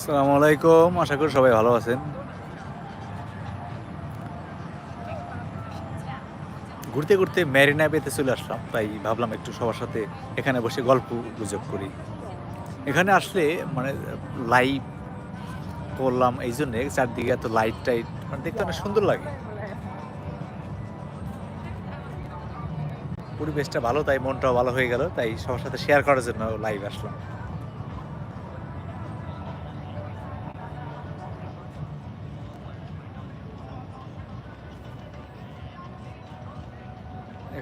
আসসালামু আলাইকুম, আশা করি সবাই ভালো আছেন। ঘুরতে ঘুরতে ম্যারিনা বেতে চলে আসলাম, তাই ভাবলাম একটু সবার সাথে এখানে বসে গল্প গুজব করি। এখানে আসলে মানে লাইভ করলাম, এই জন্যে চারদিকে এত লাইট টাইট মানে দেখতে অনেক সুন্দর লাগে। পরিবেশটা ভালো, তাই মনটাও ভালো হয়ে গেল, তাই সবার সাথে শেয়ার করার জন্য লাইভ আসলাম।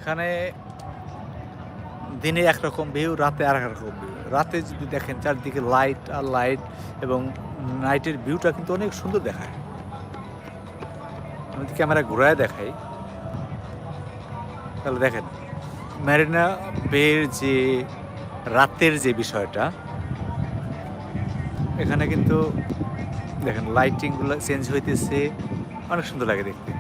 এখানে দিনে একরকম ভিউ, রাতে আর একরকম ভিউ। রাতে যদি দেখেন চারদিকে লাইট আর লাইট এবং নাইটের ভিউটা কিন্তু অনেক সুন্দর দেখায়। আমি ক্যামেরা ঘুরায় দেখাই, তাহলে দেখেন ম্যারিনা বের যে রাতের যে বিষয়টা, এখানে কিন্তু দেখেন লাইটিংগুলো চেঞ্জ হইতেছে, অনেক সুন্দর লাগে দেখতে।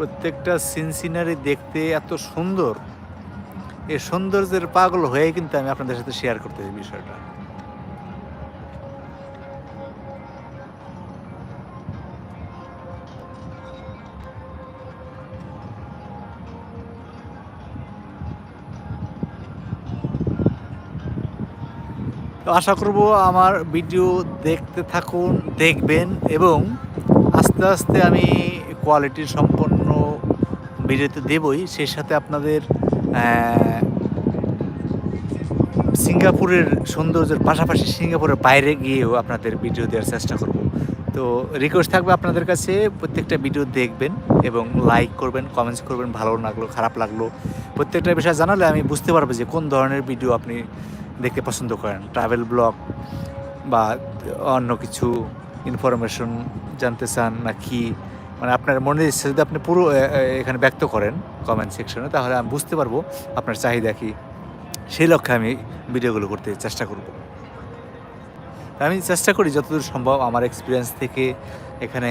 প্রত্যেকটা সিন সিনারি দেখতে এত সুন্দর। এই সৌন্দর্যের পাগল হয়ে কিন্তু আমি আপনাদের সাথে শেয়ার করতেছি বিষয়টা। আশা করব আমার ভিডিও দেখতে থাকুন, দেখবেন, এবং আস্তে আস্তে আমি কোয়ালিটির সম্পন্ন ভিডিওতে দেবই। সেই সাথে আপনাদের সিঙ্গাপুরের সৌন্দর্যের পাশাপাশি সিঙ্গাপুরের বাইরে গিয়েও আপনাদের ভিডিও দেওয়ার চেষ্টা করব। তো রিকোয়েস্ট থাকবে আপনাদের কাছে, প্রত্যেকটা ভিডিও দেখবেন এবং লাইক করবেন কমেন্টস করবেন, ভালো লাগল, খারাপ লাগল। প্রত্যেকটা বিষয় জানালে আমি বুঝতে পারব যে কোন ধরনের ভিডিও আপনি দেখতে পছন্দ করেন। ট্রাভেল ব্লগ বা অন্য কিছু ইনফরমেশন জানতে চান না কি মানে আপনার মনের ইচ্ছে যদি আপনি পুরো এখানে ব্যক্ত করেন কমেন্ট সেকশনে তাহলে আমি বুঝতে পারব আপনার চাহিদা কি। সেই লক্ষ্যে আমি ভিডিওগুলো করতে চেষ্টা করব। আমি চেষ্টা করি যতদূর সম্ভব আমার এক্সপিরিয়েন্স থেকে এখানে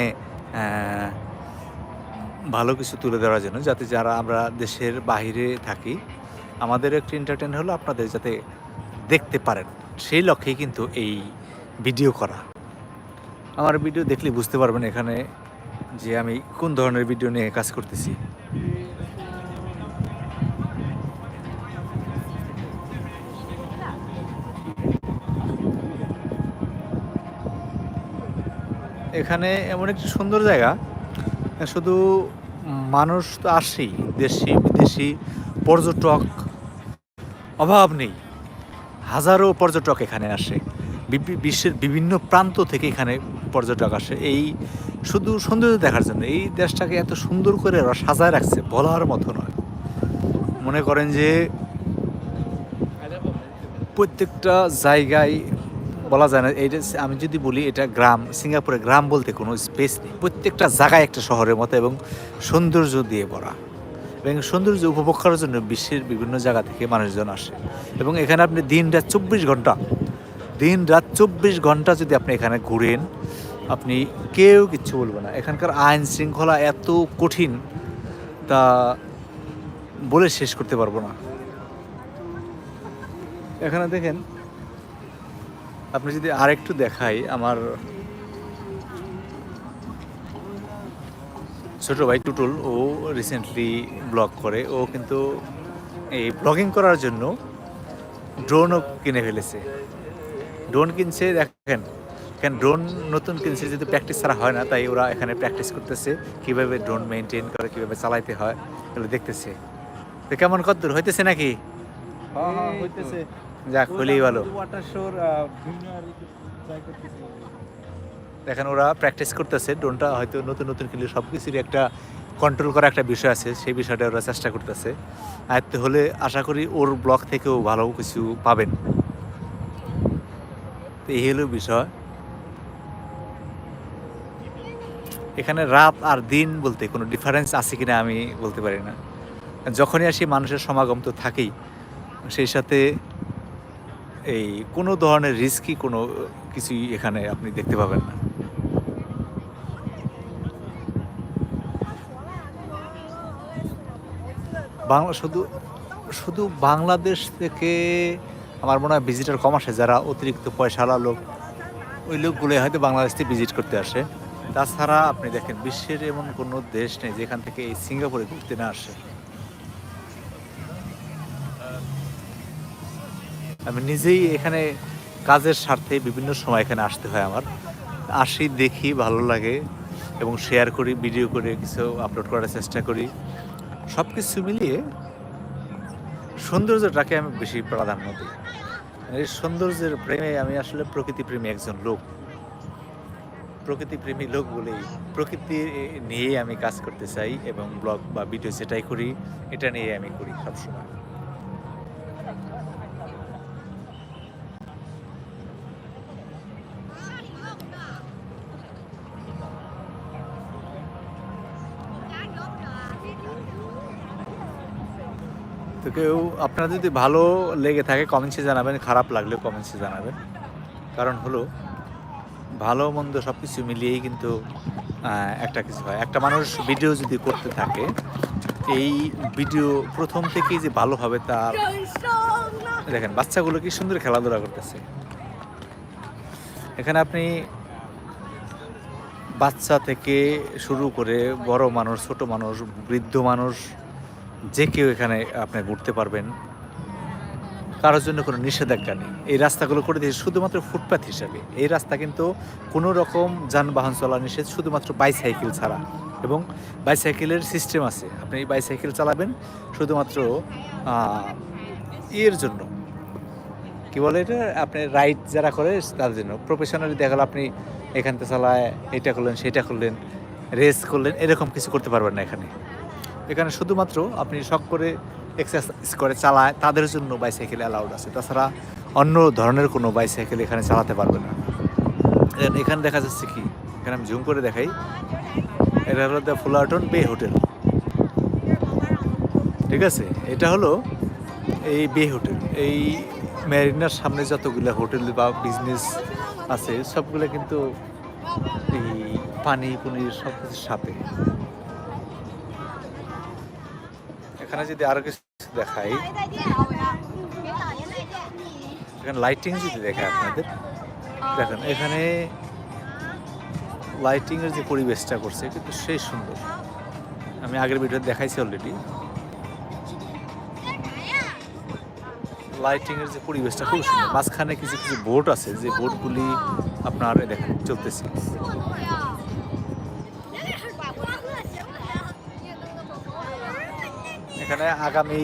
ভালো কিছু তুলে দেওয়ার জন্য, যাতে যারা আমরা দেশের বাইরে থাকি, আমাদের একটি এন্টারটেন হলো আপনাদের যাতে দেখতে পারেন। সেই লক্ষ্যেই কিন্তু এই ভিডিও করা। আমার ভিডিও দেখলে বুঝতে পারবেন এখানে যে আমি কোন ধরনের ভিডিও নিয়ে কাজ করতেছি? এখানে এমন একটি সুন্দর জায়গা। শুধু মানুষ তো আসেই, দেশি, বিদেশি, পর্যটক অভাব নেই। হাজারো পর্যটক এখানে আসে। বিশ্বের বিভিন্ন প্রান্ত থেকে এখানে পর্যটক আসে। এই শুধু সৌন্দর্য দেখার জন্য, এই দেশটাকে এত সুন্দর করে সাজায় রাখছে বলার মতো নয়। মনে করেন যে প্রত্যেকটা জায়গায় বলা যায় না, এইটা আমি যদি বলি, এটা গ্রাম, সিঙ্গাপুরে গ্রাম বলতে কোনো স্পেস নেই। প্রত্যেকটা জায়গায় একটা শহরের মতো এবং সৌন্দর্য দিয়ে ভরা। এবং সৌন্দর্য উপভোগ করার জন্য বিশ্বের বিভিন্ন জায়গা থেকে মানুষজন আসে। এবং এখানে আপনি দিন রাত চব্বিশ ঘণ্টা দিন রাত চব্বিশ ঘণ্টা যদি আপনি এখানে ঘুরেন আপনি কেউ কিচ্ছু বলবে না। এখানকার আইন শৃঙ্খলা এত কঠিন, তা বলে শেষ করতে পারব না। এখানে দেখেন, আপনি যদি আরেকটু দেখাই আমার ছোট ভাই টুটুল, ও রিসেন্টলি ব্লগ করে। ও কিন্তু এই ব্লগিং করার জন্য ড্রোনও কিনে ফেলেছে। ড্রোন কিনছে, দেখেন এখানে ড্রোন নতুন কিনছে যদি প্র্যাকটিস ছাড়া হয় না তাই ওরা এখানে প্র্যাকটিস করতেছে কীভাবে ড্রোন মেনটেন করে কীভাবে চালাইতে হয় এগুলো দেখতেছে। তো কেমন কত দূর হইতেছে নাকি? হ্যাঁ হ্যাঁ হইতেছে। যাক হলেই ভালো। দেখেন ওরা প্র্যাকটিস করতেছে ড্রোনটা হয়তো নতুন নতুন কিনলে সব কিছুরই একটা কন্ট্রোল করা একটা বিষয় আছে সেই বিষয়টা ওরা চেষ্টা করতেছে। আয়ত্ত হলে আশা করি ওর ব্লগ থেকেও ভালো কিছু পাবেন। তো এই হলো বিষয়। এখানে রাত আর দিন বলতে কোনো ডিফারেন্স আছে কিনা আমি বলতে পারি না। যখনই আসি মানুষের সমাগম তো থাকেই। সেই সাথে এই কোনো ধরনের রিস্কি কোনো কিছুই এখানে আপনি দেখতে পাবেন না। বাংলা শুধু শুধু বাংলাদেশ থেকে আমার মনে হয় ভিজিটার কম আসে, যারা অতিরিক্ত পয়সাওয়ালা লোক, ওই লোকগুলো হয়তো বাংলাদেশ থেকে ভিজিট করতে আসে। তাছাড়া আপনি দেখেন, বিশ্বের এমন কোনো দেশ নেই যেখান থেকে এই সিঙ্গাপুরে ঘুরতে না আসে। আমি নিজেই এখানে কাজের স্বার্থে বিভিন্ন সময় এখানে আসতে হয় আমার। আসি, দেখি, ভালো লাগে এবং শেয়ার করি ভিডিও করে, কিছু আপলোড করার চেষ্টা করি। সব কিছু মিলিয়ে সৌন্দর্যটাকে আমি বেশি প্রাধান্য দিই। এই সৌন্দর্যের প্রেমে আমি আসলে প্রকৃতি প্রেমী একজন লোক। প্রকৃতি প্রেমী লোক বলেই প্রকৃতি নিয়ে আমি কাজ করতে চাই এবং ব্লগ বা ভিডিও সেটাই করি, এটা নিয়ে আমি করি সবসময়। তো কেউ আপনার যদি ভালো লেগে থাকে, কমেন্টসে জানাবেন, খারাপ লাগলে কমেন্টসে জানাবেন। কারণ হলো ভালো মন্দ সব কিছু মিলিয়েই কিন্তু একটা কিছু হয়। একটা মানুষ ভিডিও যদি করতে থাকে, এই ভিডিও প্রথম থেকেই যে ভালো হবে তার দেখেন, বাচ্চাগুলো কি সুন্দর খেলাধুলা করতেছে। এখানে আপনি বাচ্চা থেকে শুরু করে বড় মানুষ, ছোট মানুষ, বৃদ্ধ মানুষ, যে কেউ এখানে আপনি ঘুরতে পারবেন। কারোর জন্য কোনো নিষেধাজ্ঞা নেই। এই রাস্তাগুলো করে দিয়েছে শুধুমাত্র ফুটপাথ হিসাবে। এই রাস্তা কিন্তু কোনো রকম যানবাহন চলা নিষেধ শুধুমাত্র বাইসাইকেল ছাড়া। এবং বাইসাইকেলের সিস্টেম আছে। আপনি এই বাইসাইকেল চালাবেন শুধুমাত্র ইয়ের জন্য। কি বলে এটা? আপনি রাইড যারা করে, তাদের জন্য। প্রফেশনালি দেখা গেলো আপনি এখান থেকে চালায়, এটা করলেন, সেটা করলেন রেস করলেন, এরকম কিছু করতে পারবেন না এখানে। এখানে শুধুমাত্র আপনি শখ করে এক্সারসাইজ করে চালায়, তাদের জন্য বাইসাইকেল অ্যালাউড আছে। তাছাড়া অন্য ধরনের কোনো বাইসাইকেল এখানে চালাতে পারবে না। এখানে দেখা যাচ্ছে কি? এখানে আমি জুম করে দেখাই। এটা হলো দ্য ফুলারটন বে হোটেল ঠিক আছে? এটা হলো এই বে হোটেল এই ম্যারিনার সামনে যতগুলো হোটেল বা বিজনেস আছে, সবগুলো কিন্তু এই পানি পুনির সব কিছুর সাথে। এখানে যদি আরও কিছু দেখাই। এখানে লাইটিং যদি দেখায় আপনাদের, দেখেন, এখানে লাইটিং এর যে পরিবেশটা করছে কিন্তু সেই সুন্দর। আমি আগের ভিডিও দেখাইছি অলরেডি লাইটিং এর যে পরিবেশটা খুব সুন্দর। মাঝখানে কিছু কিছু বোট আছে, যে বোটগুলি আপনার দেখেন, চলতেছে। এখানে আগামী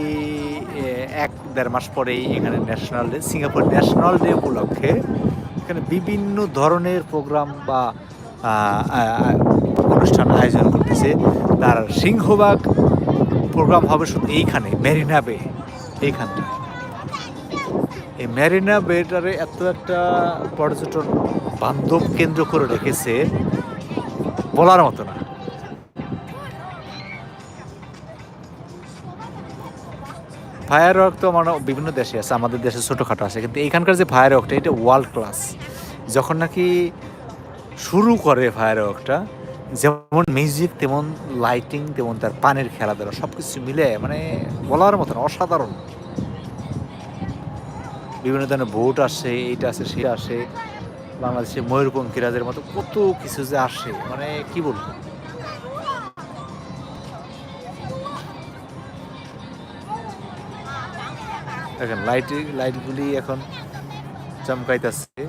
এক, দেড় মাস পরেই এখানে national day Singapore national day উপলক্ষে এখানে বিভিন্ন ধরনের প্রোগ্রাম বা অনুষ্ঠান আয়োজন করতেছে। তার সিংহভাগ প্রোগ্রাম হবে শুধু এইখানে মেরিনা বে এইখানটা এই ম্যারিনা বেটারে এত একটা পর্যটন বান্ধব কেন্দ্র করে রেখেছে, বলার মতো না। ফায়ার ওয়ার্ক তো মানে বিভিন্ন দেশে আছে, আমাদের দেশে ছোটোখাটো আছে, কিন্তু এইখানকার যে ফায়ার ওয়ার্কটা এটা ওয়ার্ল্ড ক্লাস যখন নাকি শুরু করে ফায়ার ওয়ার্কটা যেমন মিউজিক তেমন লাইটিং তেমন তার পানির খেলাধুলা সব কিছু মিলে মানে বলার মতো না অসাধারণ। বিভিন্ন ধরনের বোট আসে, এইটা আসে, সেটা আসে, বাংলাদেশে ময়ূরপঙ্খী রাজের মতো কত কিছু যে আসে মানে কি বলব? দেখেন লাইট লাইটগুলি এখন চমকাইতেছে।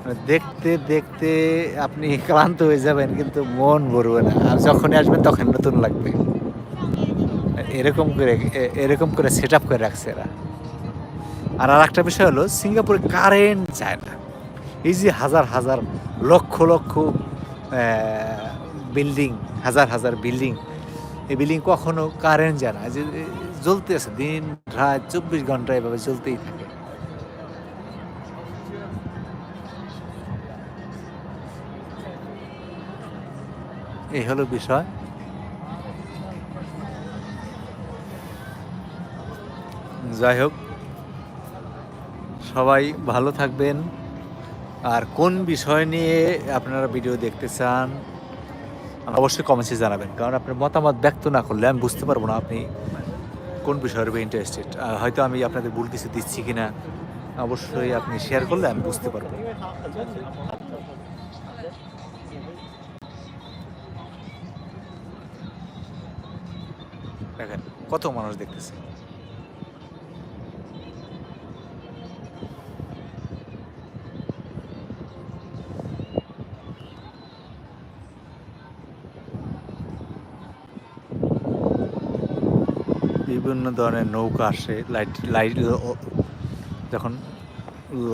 মানে দেখতে দেখতে আপনি ক্লান্ত হয়ে যাবেন, কিন্তু মন ভরবে না। আর যখনই আসবেন, তখন নতুন লাগবে। এরকম করে এরকম করে সেট আপ করে রাখছে এরা। আর আর একটা বিষয় হলো, সিঙ্গাপুরে কারেন্ট যায় না। এই যে হাজার হাজার, লক্ষ লক্ষ বিল্ডিং হাজার হাজার বিল্ডিং এই বিল্ডিং কখনো কারেন্ট যায় না। জ্বলতে আছে দিন, রাত, চব্বিশ ঘণ্টা এভাবে চলতেই থাকে। এই হলো বিষয়। যাই হোক, সবাই ভালো থাকবেন। আর কোন বিষয় নিয়ে আপনারা ভিডিও দেখতে চান, অবশ্যই কমেন্টসে জানাবেন। কারণ আপনার মতামত ব্যক্ত না করলে আমি বুঝতে পারব না আপনি কোন বিষয়ের উপরে ইন্টারেস্টেড হয়তো আমি আপনাদের ভুল কিছু দিচ্ছি কি না অবশ্যই আপনি শেয়ার করলে আমি বুঝতে পারব। দেখেন, কত মানুষ দেখতেছে। বিভিন্ন ধরনের নৌকা আসে লাইট লাইট যখন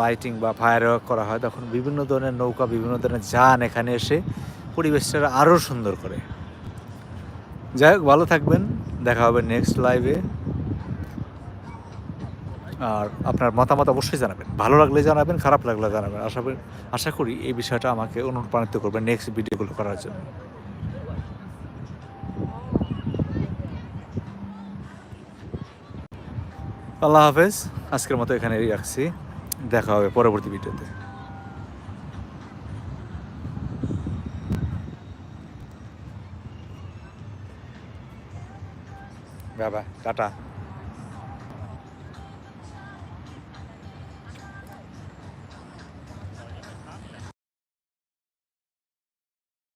লাইটিং বা ফায়ার করা হয়, তখন বিভিন্ন ধরনের নৌকা, বিভিন্ন ধরনের যান এখানে এসে পরিবেশটা আরও সুন্দর করে। যাই হোক, ভালো থাকবেন, দেখা হবে নেক্সট লাইভে আর আপনার মতামত অবশ্যই জানাবেন। ভালো লাগলে জানাবেন, খারাপ লাগলে জানাবেন। আশা করি আশা করি এই বিষয়টা আমাকে অনুপ্রাণিত করবে নেক্সট ভিডিওগুলো করার জন্য। আল্লাহ হাফেজ আজকের মতো এখানেই রাখছি। দেখা হবে পরবর্তী ভিডিওতে। বাবা টাটা।